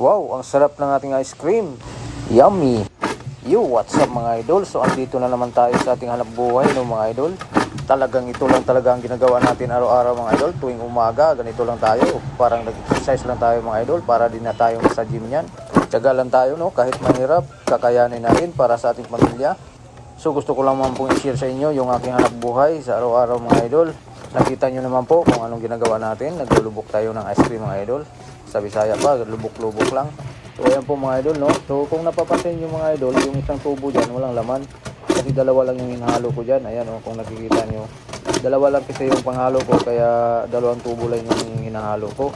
Wow, ang sarap ng ating ice cream. Yummy. Yo, what's up mga idol? So andito na naman tayo sa ating hanap buhay no mga idol. Talagang ito lang talaga ang ginagawa natin araw-araw mga idol. Tuwing umaga, ganito lang tayo. Parang nag-exercise lang tayo mga idol para din na tayo sa gym yan. Tiyaga lang tayo no, kahit mahirap, kakayanin natin para sa ating pamilya. So gusto ko lang naman pong i-share sa inyo yung aking hanap buhay sa araw-araw mga idol. Nakita nyo naman po kung anong ginagawa natin. Naglulubok tayo ng ice cream mga idol. Sa Bisaya pa, lubok-lubok lang. So ayan po mga idol no. So kung napapansin nyo mga idol, yung isang tubo dyan walang laman. Kasi dalawa lang yung hinahalo ko dyan. Ayan o, kung nakikita nyo. Dalawa lang kasi yung panghalo ko, kaya dalawang tubo lang yung hinahalo ko.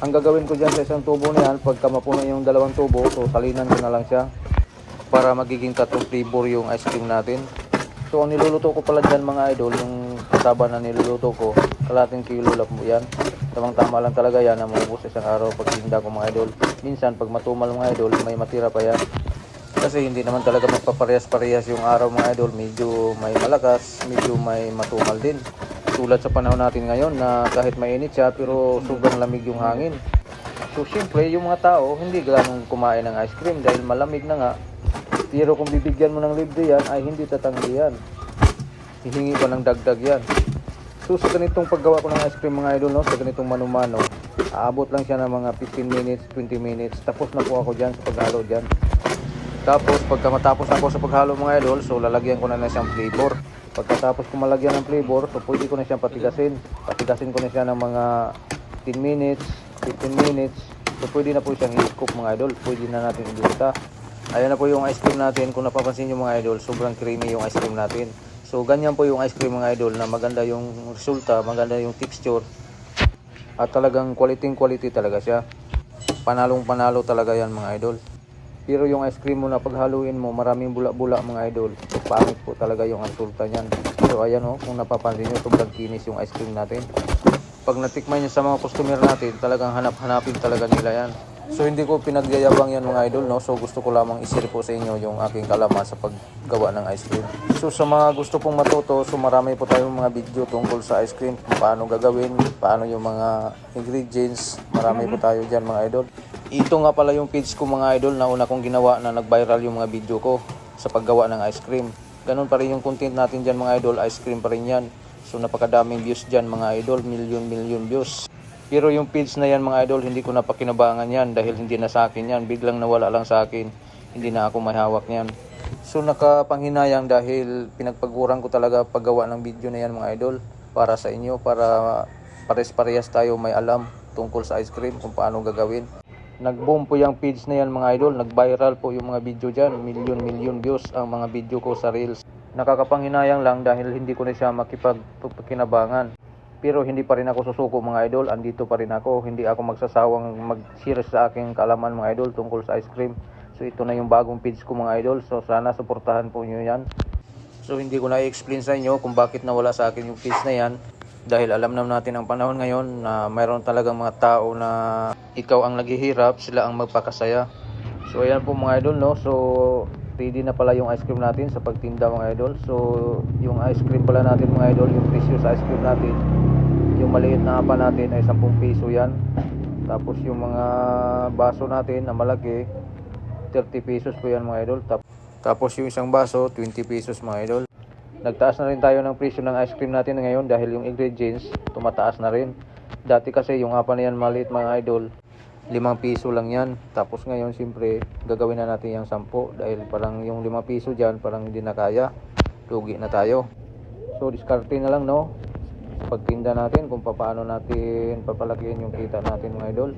Ang gagawin ko dyan sa isang tubo na yan, pagka mapuno yung dalawang tubo, so salinan ko na lang siya para magiging tatlong flavor yung ice cream natin. So ang niluluto ko pala dyan mga idol, yung taba na niluluto ko, kalating kilo lang po yan. Tamang tama lang talaga yan na maubos isang araw pag tinda ko mga idol. Minsan pag matumal mga idol, may matira pa yan. Kasi hindi naman talaga magpaparehas-parehas yung araw mga idol. Medyo may malakas, medyo may matumal din. Tulad sa panahon natin ngayon na kahit mainit siya pero sobrang lamig yung hangin. So siyempre yung mga tao hindi ganong kumain ng ice cream dahil malamig na nga. Pero kung bibigyan mo ng libre yan ay hindi tatanggi yan. Hihingi ko ng dagdag yan. So sa ganitong paggawa ko ng ice cream mga idol, no, sa ganitong manumano, aabot lang siya ng mga 15 minutes, 20 minutes. Tapos na po ako dyan sa paghalo dyan. Tapos pagka matapos ako sa paghalo mga idol, so lalagyan ko na na siyang flavor. Pagkatapos ko malagyan ng flavor, so pwede ko na siyang patigasin. Patigasin ko na siya ng mga 10 minutes, 15 minutes. So pwede na po siyang i-scoop mga idol. Pwede na natin ibenta. Ayan na po yung ice cream natin. Kung napapansin nyo mga idol, sobrang creamy yung ice cream natin. So ganyan po yung ice cream mga idol na maganda yung resulta, maganda yung texture. At talagang quality quality talaga siya. Panalong panalo talaga yan mga idol. Pero yung ice cream mo na paghaluin mo, maraming bula-bula mga idol. Pangit po talaga yung resulta niyan. So ayan o, kung napapansin nyo, sobrang kinis yung ice cream natin. Pag natikman nyo sa mga customer natin, talagang hanap-hanapin talaga nila yan. So hindi ko pinagyayabang yan mga idol, no? So gusto ko lamang i-share po sa inyo yung aking kalaman sa paggawa ng ice cream. So sa mga gusto pong matuto, so marami po tayong mga video tungkol sa ice cream, paano gagawin, paano yung mga ingredients, marami po tayo dyan mga idol. Ito nga pala yung page ko mga idol na una kong ginawa na nag-viral yung mga video ko sa paggawa ng ice cream. Ganun pa rin yung content natin dyan mga idol, ice cream pa rin yan. So napakadaming views dyan mga idol, million-million views. Pero yung page na yan mga idol, hindi ko na pakinabangan yan dahil hindi na sa akin yan. Biglang nawala lang sa akin. Hindi na ako may hawak niyan. So nakapanghinayang dahil pinagpaguran ko talaga paggawa ng video na yan mga idol para sa inyo, para pares-parehas tayo may alam tungkol sa ice cream kung paano gagawin. Nag-boom po yung page na yan mga idol, nag-viral po yung mga video dyan, million-million views ang mga video ko sa Reels. Nakakapanghinayang lang dahil hindi ko na siya makipagkinabangan. Pero hindi pa rin ako susuko mga idol, andito pa rin ako, hindi ako magsasawang mag-share sa aking kaalaman mga idol tungkol sa ice cream. So ito na yung bagong page ko mga idol, so sana suportahan po nyo yan. So hindi ko na i-explain sa inyo kung bakit nawala sa akin yung page na yan. Dahil alam naman natin ang panahon ngayon na mayroon talagang mga tao na ikaw ang naghihirap, sila ang magpakasaya. So ayan po mga idol no. So ready na pala yung ice cream natin sa pagtinda mga idol. So yung ice cream pala natin mga idol, yung presyo sa ice cream natin, yung maliit na apa natin ay 10 piso yan. Tapos yung mga baso natin na malaki, 30 pesos po yan mga idol. Tap- Tapos yung isang baso, 20 pesos mga idol. Nagtaas na rin tayo ng presyo ng ice cream natin ngayon dahil yung ingredients tumataas na rin. Dati kasi yung apa na yan maliit mga idol, 5 piso lang yan. Tapos ngayon siyempre gagawin na natin yung 10 dahil parang yung 5 piso dyan parang hindi na kaya. Lugi na tayo. So diskarte na lang no. Pagtinda natin kung paano natin papalakihin yung kita natin mga idol.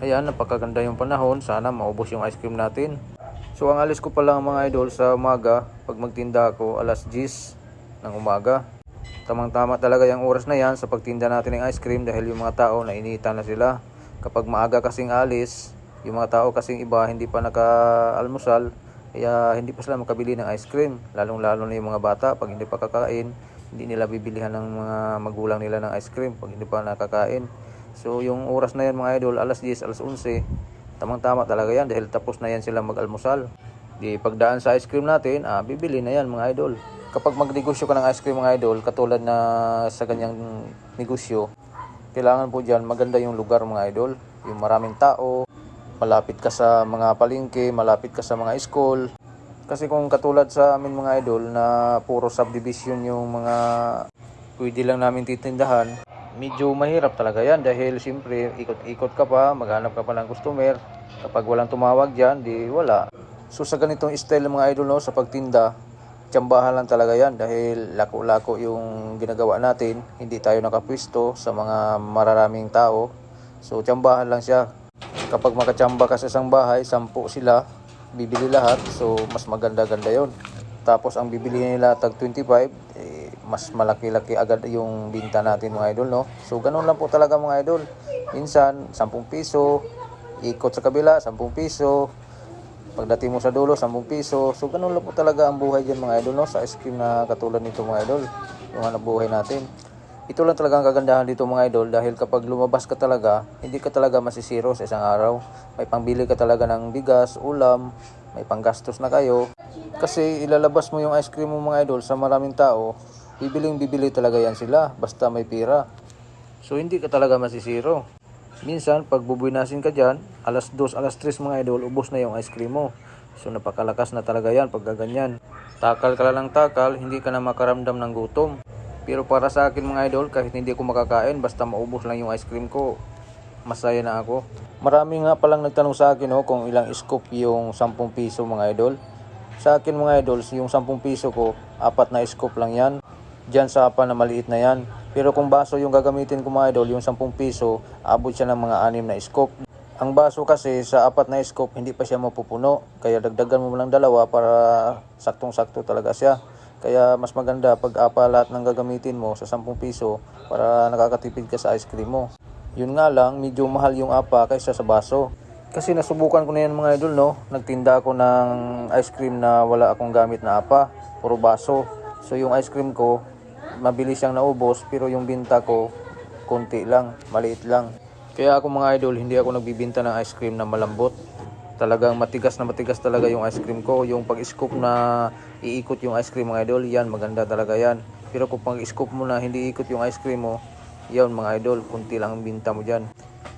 Ayan, napakaganda yung panahon. Sana maubos yung ice cream natin. So ang alis ko pa lang mga idol sa umaga, pag magtinda ako alas 10 ng umaga. Tamang-tama talaga yung oras na yan sa pagtinda natin ng ice cream dahil yung mga tao nainita na sila. Kapag maaga kasing alis, yung mga tao kasing iba hindi pa naka-almusal, kaya hindi pa sila makabili ng ice cream. Lalong-lalo na yung mga bata, pag hindi pa kakain, hindi nila bibilihan ng mga magulang nila ng ice cream pag hindi pa nakakain. So yung oras na yan mga idol, alas 10, alas 11, tamang-tama talaga yan dahil tapos na yan sila mag-almusal. Di pagdaan sa ice cream natin, ah, bibili na yan mga idol. Kapag magnegosyo ka ng ice cream mga idol, katulad na sa ganyang negosyo, kailangan po dyan maganda yung lugar mga idol. Yung maraming tao, malapit ka sa mga palengke, malapit ka sa mga school. Kasi kung katulad sa amin mga idol na puro subdivision yung mga pwede lang namin titindahan, medyo mahirap talaga yan dahil siyempre ikot-ikot ka pa, maghanap ka pa ng customer. Kapag walang tumawag dyan, di wala. So sa ganitong style mga idol no, sa pagtinda, tsambahan lang talaga yan dahil lako-lako yung ginagawa natin. Hindi tayo nakapwisto sa mga mararaming tao. So tsambahan lang siya. Kapag makatsamba ka sa isang bahay, sampu sila, bibili lahat. So mas maganda-ganda yon. Tapos ang bibili nila tag 25, eh, mas malaki-laki agad yung binta natin mga idol, no? So ganun lang po talaga mga idol. Minsan, 10 piso, ikot sa kabila, 10 piso, Pagdating mo sa dulo, 10 piso. So, ganun lang po talaga ang buhay dyan mga idol, no? Sa ice cream na katulad nito mga idol. Yung hanap buhay natin. Ito lang talaga ang kagandahan dito mga idol dahil kapag lumabas ka talaga, hindi ka talaga masisiro sa isang araw. May pangbili ka talaga ng bigas, ulam, may panggastos na kayo. Kasi ilalabas mo yung ice cream mo mga idol sa maraming tao, bibiling bibili talaga yan sila basta may pira. So hindi ka talaga masisiro. Minsan, pag bubuinasin ka dyan, alas 2, alas 3 mga idol, ubos na yung ice cream mo. So napakalakas na talaga yan pag gaganyan. Takal ka lang takal, hindi ka na makaramdam ng gutom. Pero para sa akin mga idol, kahit hindi ako makakain, basta maubos lang yung ice cream ko, masaya na ako. Marami nga palang nagtanong sa akin oh, kung ilang scoop yung 10 piso mga idol. Sa akin mga idol, yung 10 piso ko, apat na scoop lang yan. Diyan sa apa na maliit na yan. Pero kung baso yung gagamitin ko mga idol, yung 10 piso, abot siya ng mga anim na scoop. Ang baso kasi sa apat na scoop, hindi pa siya mapupuno. Kaya dagdagan mo lang dalawa para saktong-sakto talaga siya. Kaya mas maganda pag apa lahat ng gagamitin mo sa 10 piso para nakakatipid ka sa ice cream mo. Yun nga lang, medyo mahal yung apa kaysa sa baso. Kasi nasubukan ko na yan mga idol, no? Nagtinda ako ng ice cream na wala akong gamit na apa, puro baso. So yung ice cream ko, mabilis siyang naubos, pero yung binta ko, konti lang, maliit lang. Kaya ako mga idol, hindi ako nagbibinta ng ice cream na malambot. Talagang matigas na matigas talaga yung ice cream ko. Yung pag-scoop na iikot yung ice cream mga idol, yan, maganda talaga yan. Pero kung pag-scoop mo na hindi ikot yung ice cream mo, yan mga idol, kunti lang ang binta mo dyan.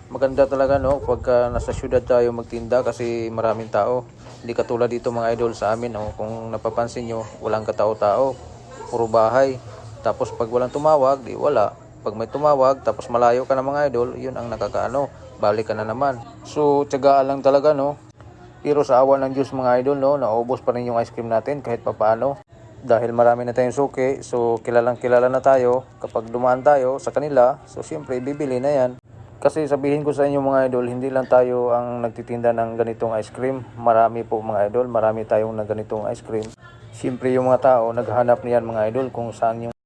Maganda talaga no, pagka nasa syudad tayo magtinda kasi maraming tao. Hindi katulad dito mga idol sa amin, no? kung napapansin nyo, walang katao-tao, puro bahay. Tapos pag walang tumawag, di wala. Pag may tumawag, tapos malayo ka na mga idol, yun ang nakakaano, balik ka na naman. So, tiyagaan lang talaga no. Pero sa awa ng Diyos mga idol, no, naubos pa rin yung ice cream natin kahit papaano. Dahil marami na tayong suki, so kilalang kilala na tayo. Kapag dumaan tayo sa kanila, so siyempre bibili na yan. Kasi sabihin ko sa inyo mga idol, hindi lang tayo ang nagtitinda ng ganitong ice cream. Marami po mga idol, marami tayong na ganitong ice cream. Siyempre yung mga tao, naghanap niyan mga idol kung saan yung